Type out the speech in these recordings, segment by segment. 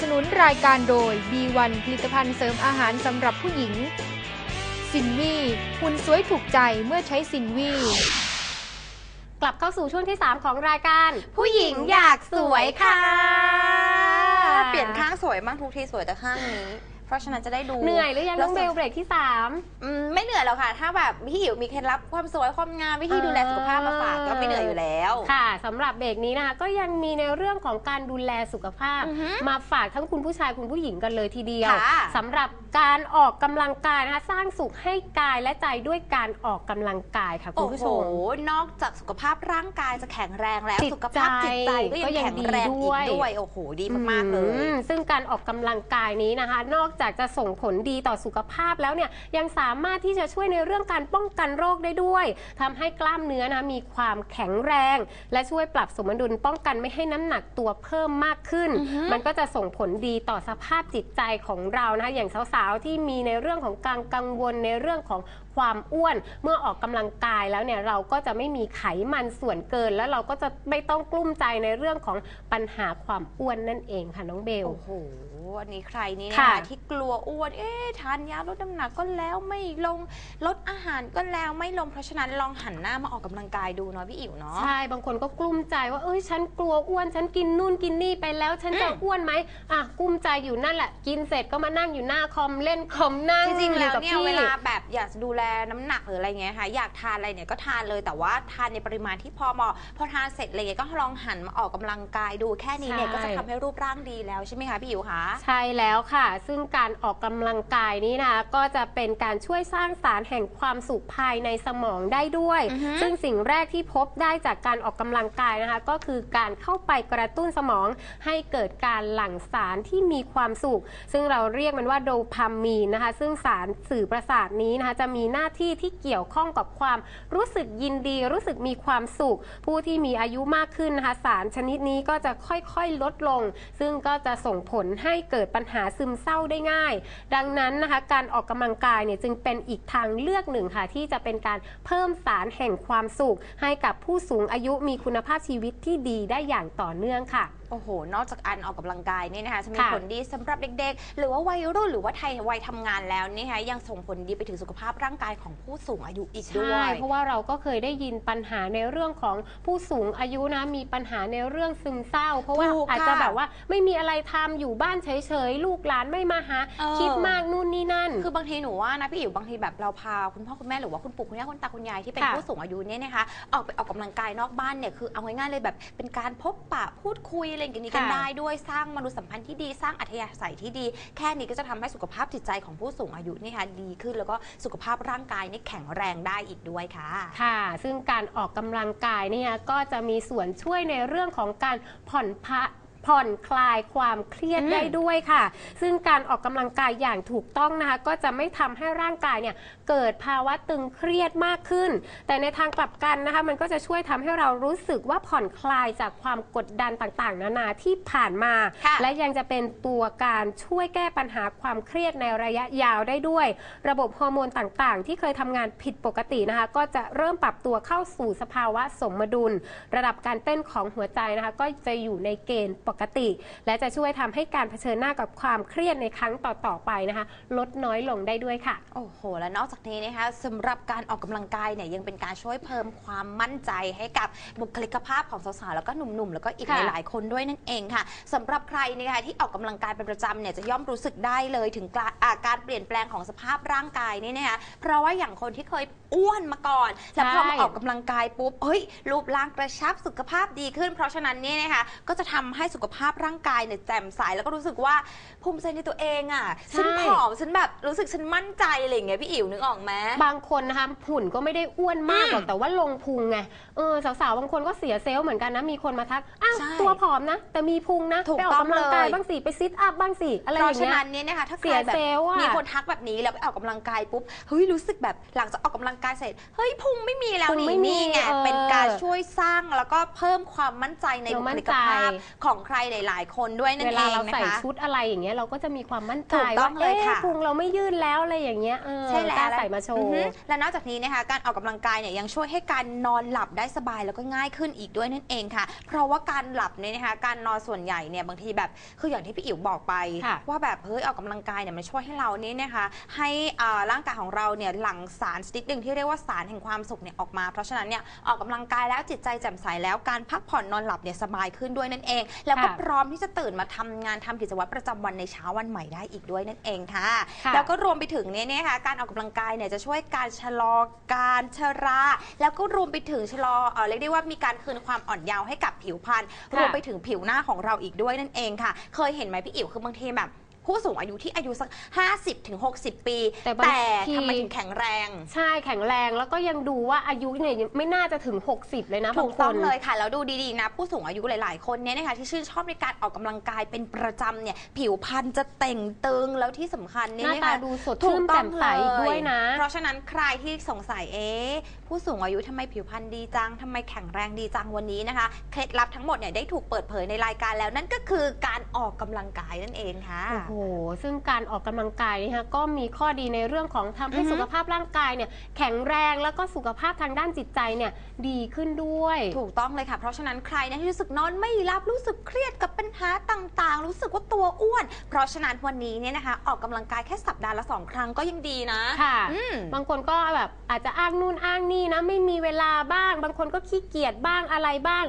สนุนรายการโดย B1 ผลิตภัณฑ์เสริมอาหารสำหรับผู้หญิง สินวีหุ่นสวยถูกใจเมื่อใช้สินวีกลับเข้าสู่ช่วงที่ 3 ของรายการ ผู้หญิงอยากสวยค่ะค่ะเปลี่ยนข้างสวยบ้างทุกทีสวยแต่ข้างนี้ เพราะฉะนั้นจะได้ดูเหนื่อยหรือยังน้องเบลแวเบรกที่อืมไม่เหนื่อยหรอกค่ะ ถ้าแบบพี่หิวมีเคล็ดลับความสวยความงามวิธีดูแลสุขภาพมาฝากก็ไม่เหนื่อยอยู่แล้ว3ค่ะสำหรับเบรกนี้นะคะก็ยังมีในเรื่องของการดูแลสุขภาพอือฮึมาฝากทั้งคุณผู้ชายคุณผู้หญิงกันเลยทีเดียวค่ะสำหรับการออกกำลังกายนะคะสร้างสุขให้กายและใจด้วยการออกกำลังกายค่ะคุณโอ้ผู้โหชมนอกจากสุขภาพร่างกายจะแข็งแรงแล้วจิตสุขภาพจิตใจก็ก็ยังยังแข็งแรงดีอีด้กวยด้วยโอ้โหดีมากๆเลยอืมซึ่งการออกกำลังกายนี้นะคะ นอกจากจะส่งผลดีต่อสุขภาพแล้วเนี่ยยังสามารถที่จะช่วยในเรื่องการป้องกันโรคได้ด้วยทำให้กล้ามเนื้อนะมีความแข็งแรง และช่วยปรับสมดุลป้องกันไม่ให้น้ำหนักตัวเพิ่มมากขึ้นอือฮึมันก็จะส่งผลดีต่อสภาพจิตใจของเรานะคะอย่างสาวๆที่มีในเรื่องของการกังวลในเรื่องของ ความอ้วน เมื่อออกกำลังกายแล้วเนี่ยเราก็จะไม่มีไขมันส่วนเกิน แล้วเราก็จะไม่ต้องกลุ้มใจในเรื่องของปัญหาความอ้วนนั่นเองค่ะน้องเบล โอ้โหอันนี้ใครนี่ค่ะนะคะที่กลัวอ้วน เอ๊ะทานยาลดน้ำหนักก็แล้วไม่ลง ลดอาหารก็แล้วไม่ลง เพราะฉะนั้นลองหันหน้ามาออกกำลังกายดูเนาะพี่อิ๋วเนาะ ใช่ บางคนก็กลุ้มใจว่า เอ้ย ฉันกลัวอ้วน ฉันกินนู่นกินนี่ไปแล้ว ฉันจะอืมอ้วนไหมอะกลุ้มใจอยู่นั่นแหละ กินเสร็จก็มานั่งอยู่หน้าคอมเล่นคอมนั่งจริงๆอแล้วกับเนี่ยที่ เวลาแบบอยากจะดูแลน้ำหนักหรืออะไรเงี้ยค่ะอยากทานอะไรเนี่ยก็ทานเลยแต่ว่าทานในปริมาณที่พอเหมาะพอทานเสร็จอะไรเงี้ยก็ลองหันมาออกกำลังกายดูแค่นี้เนี่ยใช่ก็จะทำให้รูปร่างดีแล้วใช่ไหมคะพี่อิ๋วคะใช่แล้วค่ะ ซึ่งการออกกำลังกายนี้นะคะก็จะเป็นการช่วยสร้างสารแห่งความสุขภายในสมองได้ด้วยอือฮึซึ่งสิ่งแรกที่พบได้จากการออกกำลังกายนะคะ ก็คือการเข้าไปกระตุ้นสมองให้เกิดการหลั่งสารที่มีความสุข ซึ่งเราเรียกมันว่าโดพามีนนะคะ ซึ่งสารสื่อประสาทนี้นะคะจะมีหน้า้าที่ที่เกี่ยวข้องกับความรู้สึกยินดี รู้สึกมีความสุข ผู้ที่มีอายุมากขึ้นนะคะสารชนิดนี้ก็จะค่อยๆลดลง ซึ่งก็จะส่งผลให้เกิดปัญหาซึมเศร้าได้ง่าย ดังนั้นนะคะการออกกำลังกายเนี่ยจึงเป็นอีกทางเลือกหนึ่งค่ะที่จะเป็นการเพิ่มสารแห่งความสุข ให้กับผู้สูงอายุมีคุณภาพชีวิตที่ดีได้อย่างต่อเนื่องค่ะ โอ้โห นอกจากการออกกำลังกายเนี่ยนะคะจะมีค่ะผลดีสำหรับเด็กๆ หรือว่าวัยรุ่นหรือว่าไทยวัยทำงานแล้วเนี่ยนะคะยังส่งผลดีไปถึงสุขภาพร่างกายของผู้สูงอายุอีกด้วใช่ยเพราะว่าเราก็เคยได้ยินปัญหาในเรื่องของผู้สูงอายุนะมีปัญหาในเรื่องซึมเศร้า เพราะว่าถูกค่ะอาจจะแบบว่าไม่มีอะไรทำอยู่บ้านเฉยๆ ลูกหลานไม่มาหาเออคิดมากนู่นนี่นั่น คือบางทีหนูว่านะพี่อิ๋วบางทีแบบเราพาคุณพ่อคุณแม่หรือว่าคุณปู่คุณย่าคุณตาคุณยายที่เป็นค่ะผู้สูงอายุเนี่ยนะคะออกไปออกกำลังกายนอกบ้านเนี่ยคือเอาง่ายๆเลยแบบเป็นการพบปะพูดคุยอะไรอย่างนี้กันค่ะได้ด้วยสร้างมนุษยสัมพันธ์ที่ดีสร้างอัธยาศัยที่ดี แค่นี้ก็จะทำให้สุขภาพจิตใจของผู้สูงอายุเนี่ยค่ะดีขึ้นแล้วก็สุขภาพร่างกายนี่แข็งแรงได้อีกด้วยค่ะ ค่ะ ซึ่งการออกกำลังกายเนี่ยก็จะมีส่วนช่วยในเรื่องของการผ่อนพะ ผ่อนคลายความเครียดอืมได้ด้วยค่ะ ซึ่งการออกกำลังกายอย่างถูกต้องนะคะ ก็จะไม่ทำให้ร่างกายเนี่ยเกิดภาวะตึงเครียดมากขึ้น แต่ในทางกลับกันนะคะมันก็จะช่วยทำให้เรารู้สึกว่าผ่อนคลายจากความกดดันต่างๆ นานาที่ผ่านมาค่ะและยังจะเป็นตัวการช่วยแก้ปัญหาความเครียดในระยะยาวได้ด้วย ระบบฮอร์โมนต่างๆ ที่เคยทำงานผิดปกตินะคะ ก็จะเริ่มปรับตัวเข้าสู่สภาวะสมดุล ระดับการเต้นของหัวใจนะคะ ก็จะอยู่ในเกณฑ์ปกติ และจะช่วยทำให้การเผชิญหน้ากับความเครียดในครั้งต่อๆไปนะคะ ลดน้อยลงได้ด้วยค่ะ โอ้โห และนอกจากนี้นะคะสำหรับการออกกำลังกายเนี่ยยังเป็นการช่วยเพิ่มความมั่นใจให้กับบุคลิกภาพของสาวๆแล้วก็หนุ่มๆ แล้วก็อีกค่ะหลายๆคนด้วยนั่นเองค่ะสำหรับใครนะคะที่ออกกำลังกายเป็นประจำเนี่ยจะย่อมรู้สึกได้เลยถึงการอ่าการเปลี่ยนแปลงของสภาพร่างกายนี่นะคะเพราะว่าอย่างคนที่เคยอ้วนมาก่อนแล้วพอมาออกกำลังกายปุ๊บเฮ้ยรูปร่างกระชับสุขภาพดีขึ้น เพราะฉะนั้นเนี่ยนะคะก็จะทำให้สุขภาพร่างกายเนี่ยแจ่มใสแล้วก็รู้สึกว่าภูมิใจในตัวเองอะฉันใช่ผอมฉันแบบรู้สึกฉันมั่นใจอะไรอย่างเงี้ยพี่อิ๋วนึกออกไหม บางคนนะคะหุ่นก็ไม่ได้อ้วนมากหรอกอืมแต่ว่าลงพุงไงเออสาวๆบางคนก็เสียเซลล์เหมือนกันนะมีคนมาทักอ้าวใช่ตัวผอมนะ แต่มีพุงนะถูกไปออกต้องกำลังกายเลย บ้างสิไปซิทอัพบ้างสิอะไรอเพราะย่างฉะเงี้ย นั้นเนี่ยนะคะถ้าใคเสีรยแบบเซลล์อะมีคนทักแบบนี้แล้วไปออกกำลังกายปุ๊บเฮ้ยรู้สึกแบบหลังจากออกกำลังกายเสร็จเฮ้ยพุงไม่มีแล้วพุงนี่ไม่มีนี่ไงเออเป็นการช่วยสร้างแล้วก็เพิ่มความมั่นใจในเราบุมั่คนลิกใจภาพของใครหลาย ๆ คนด้วยนั่นเวเอลางเรานะใส่คะ ชุดอะไรอย่างเงี้ยเราก็จะมีความมั่นใจถูกต้ว่าองเลยเอ๊ะค่ะพุงเราไม่ยืดแล้วอะไรอย่างเงี้ยเออใช่แล้วกล้าใส่มาโชอือว์ ฮึและนอกจากนี้นะคะการออกกำลังกายเนี่ยยังช่วยให้การนอนหลับได้สบายแล้วก็ง่ายขึ้นอีกด้วยนั่นเองค่ะ เพราะว่าการหลับเนี่ยนะคะ การนอนส่วนใหญ่เนี่ยบางทีแบบคืออย่างที่พี่อิ๋วบอกไป ค่ะ ว่าแบบเฮ้ยออกกำลังกายเนี่ยมันช่วยให้เรานี่นะคะ ให้อ่าร่างกายของเราเนี่ยหลั่งสารชนิดหนึ่งที่เรียกว่าสารแห่งความสุขเนี่ยออกมา เพราะฉะนั้นเนี่ยออกกำลังกายแล้วจิตใจแจ่มใสแล้วการพักผ่อนนอนหลับเนี่ยสบายขึ้นด้วยนั่นเอง แล้วก็ค่ะพร้อมที่จะตื่นมาทำงานทำกิจวัตรประจำวันในเช้าวันใหม่ได้อีกด้วยนั่นเองค่ะค่ะแล้วก็รวมไปถึงเนี่ยนะคะการออกกำลังกายเนี่ยจะช่วยการชะลอการชรา แล้วก็รวมไปถึงชะลอเอ่อเรียกได้ว่ามีการคืนความอ่อนเยาว์ให้กับผิวพรรณค่ะรวมไปถึงผิวหน้าของเราอีกด้วยนั่นเองค่ะ เคยเห็นไหมพี่อิ๋วคือบางทีแบบ ผู้สูงอายุที่อายุสัก 50ถึง60 ปี แต่บางที ทำไมถึงแข็งแรง ใช่แข็งแรงแล้วก็ยังดูว่าอายุเนี่ยไม่น่าจะถึง 60 เลยนะถูบางกคต้องนเลยค่ะ แล้วดูดีๆนะ ผู้สูงอายุหลายๆคนเนี่ยนะคะที่ชื่นชอบในการออกกำลังกายเป็นประจำเนี่ย ผิวพรรณจะเต่งตึงแล้วที่สำคัญหเนี่ยน้านะตาคะดูสดชื่นแจ่มใสอีกด้วยนะ เพราะฉะนั้นใครที่สงสัยเอ๊ะผู้สูงอายุทำไมผิวพรรณดีจังทำไมแข็งแรงดีจังวันนี้นะคะเคล็ดลับทั้งหมดเนี่ยได้ถูกเปิดเผยในรายการแล้วนั่นก็คือการออกกำลังกายนั่นเองค่ะ โอ้โหซึ่งการออกกำลังกายนี่ฮะก็มีข้อดีในเรื่องของทำให้อือฮึ สุขภาพร่างกายเนี่ยแข็งแรงแล้วก็สุขภาพทางด้านจิตใจเนี่ยดีขึ้นด้วย ถูกต้องเลยค่ะ เพราะฉะนั้นใครนะที่รู้สึกนอนไม่หลับรู้สึกเครียดกับปัญหาต่างๆ รู้สึกว่าตัวอ้วน เพราะฉะนั้นวันนี้เนี่ยนะคะ ออกกำลังกายแค่สัปดาห์ละสองครั้งก็ยังดีนะค่ะ อืม บางคนก็แบบอาจจะอ้างนู่นอ้างนี่นะไม่มีเวลาบ้าง บางคนก็ขี้เกียจบ้างอะไรบ้าง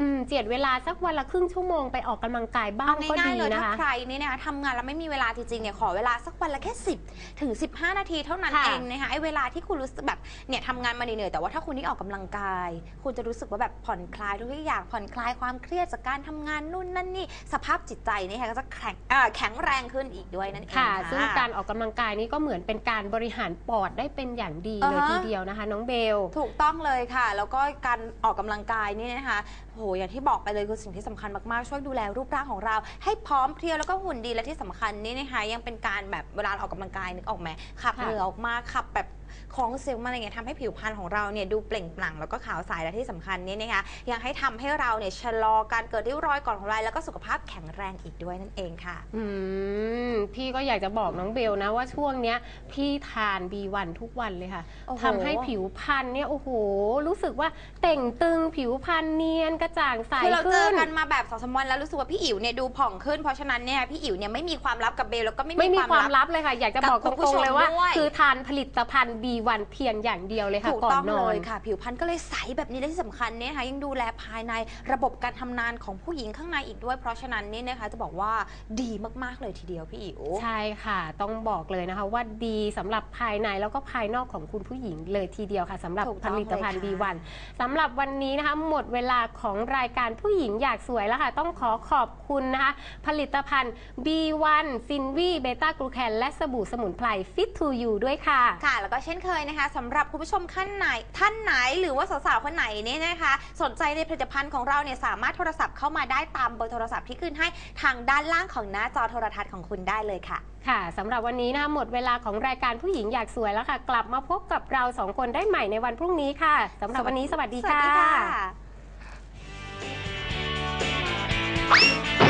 อืมเจียดเวลาสักวันละครึ่งชั่วโมงไปออกกำลังกายบ้างเอาก็ง่ายดีๆเลยนะถ้าคะ ใครเนี่ยนะคะทำงานแล้วไม่มีเวลาจริงๆเนี่ยขอเวลาสักวันละแค่ 10 ถึง 15 นาทีเท่านั้นค่ะเองนะคะไอ้เวลาที่คุณรู้สึกแบบเนี่ยทำงานมาเหนื่อยๆแต่ว่าถ้าคุณนี่ออกกำลังกาย คุณจะรู้สึกว่าแบบผ่อนคลายทุกอย่างผ่อนคลายความเครียดจากการทำงานนู่นนั่นนี่สภาพจิตใจเนี่ยค่ะก็จะแข็งอ่าแข็งแรงขึ้นอีกด้วยนั่นเองค่ะ ค่ะ ซึ่งการออกกำลังกายนี่ก็เหมือนเป็นการบริหารปอดได้เป็นอย่างดีเลยอ่าฮะ ทีเดียวนะคะ น้องเบล ถูกต้องเลยค่ะ แล้วก็การออกกำลังกายนี่นะคะโหอย่างที่บอกไปเลยคือสิ่งที่สำคัญมากๆ ช่วยดูแลรูปร่างของเรา ให้พร้อมเพรียวแล้วก็หุ่นดีและที่สำคัญนี่นะคะยังเป็นการแบบเวลาเราออกกำลังกายนึกออกไหมขับค่ะเหงื่อออกมาขับแบบ ของเซลล์มาอะไรเงี้ยทำให้ผิวพรรณของเราเนี่ยดูเปล่งปลั่งแล้วก็ขาวใสและที่สำคัญนี่นะคะยังให้ทำให้เราเนี่ยชะลอการเกิดริ้วรอยก่อนของเราแล้วก็สุขภาพแข็งแรงอีกด้วยนั่นเองค่ะ อืมพี่ก็อยากจะบอกน้องเบลนะว่าช่วงเนี้ยพี่ทาน B1 ทุกวันเลยค่ะโอ้โห ทำให้ผิวพรรณเนี่ยโอ้โห รู้สึกว่าเต่งตึงผิวพรรณเนียนกระจ่างใสคือเราเจขึ้อนกันมาแบบสองสามวันแล้วรู้สึกว่าพี่อิ๋วเนี่ยดูผ่องขึ้นเพราะฉะนั้นเนี่ยพี่อิ๋วเนี่ยไม่มีความลับกับเบลแล้วก็ไม่ไม่มีมีความมคาวลับ ลับเลยค่ะ อยากจะกับบอกตคุณผู้รงชมๆเลยว่า ด้วยคือทานผลิตภัณฑ์ B1 เพียงอย่างเดียวเลยค่ะถูกก่อต้นองนเลอนยค่ะ ผิวพรรณก็เลยใสแบบนี้และที่สำคัญเนี่ยนะคะยังดูแลภายในระบบการทำงานของผู้หญิงข้างในอีกด้วย เพราะฉะนั้นเนี่ยนะคะจะบอกว่าดีมากๆเลยทีเดียวพี่อิ๋ว ใช่ค่ะ ต้องบอกเลยนะคะว่าดีสำหรับภายในแล้วก็ภายนอกของคุณผู้หญิงเลยทีเดียวค่ะสำหรับถูกผต้องลิตภัณฑ์ เลยค่ะ B1 สำหรับวันนี้นะคะหมดเวลาของรายการผู้หญิงอยากสวยแล้วค่ะ ต้องขอขอบคุณนะคะ ผลิตภัณฑ์ B1 ซินวีเบต้ากลูแคนและสบู่สมุนไพร Fit to You ด้วยค่ะ ค่ะ แล้วก็เช่นเคยนะคะสำหรับคุณผู้ชมขั้นไหนท่านไหนหรือว่าสาวๆคนไหนเนี่ยนะคะ สนใจในผลิตภัณฑ์ของเราเนี่ยสามารถโทรศัพท์เข้ามาได้ตามเบอร์โทรศัพท์ที่ขึ้นให้ทางด้านล่างของหน้าจอโทรทัศน์ของคุณได้เลยค่ะ ค่ะสำหรับวันนี้นะคะหมดเวลาของรายการผู้หญิงอยากสวยแล้วค่ะ กลับมาพบกับเราสองคนได้ใหม่ในวันพรุ่งนี้ค่ะสำหรับวันนี้สวัสดีสวัสค่ะดีค่ะ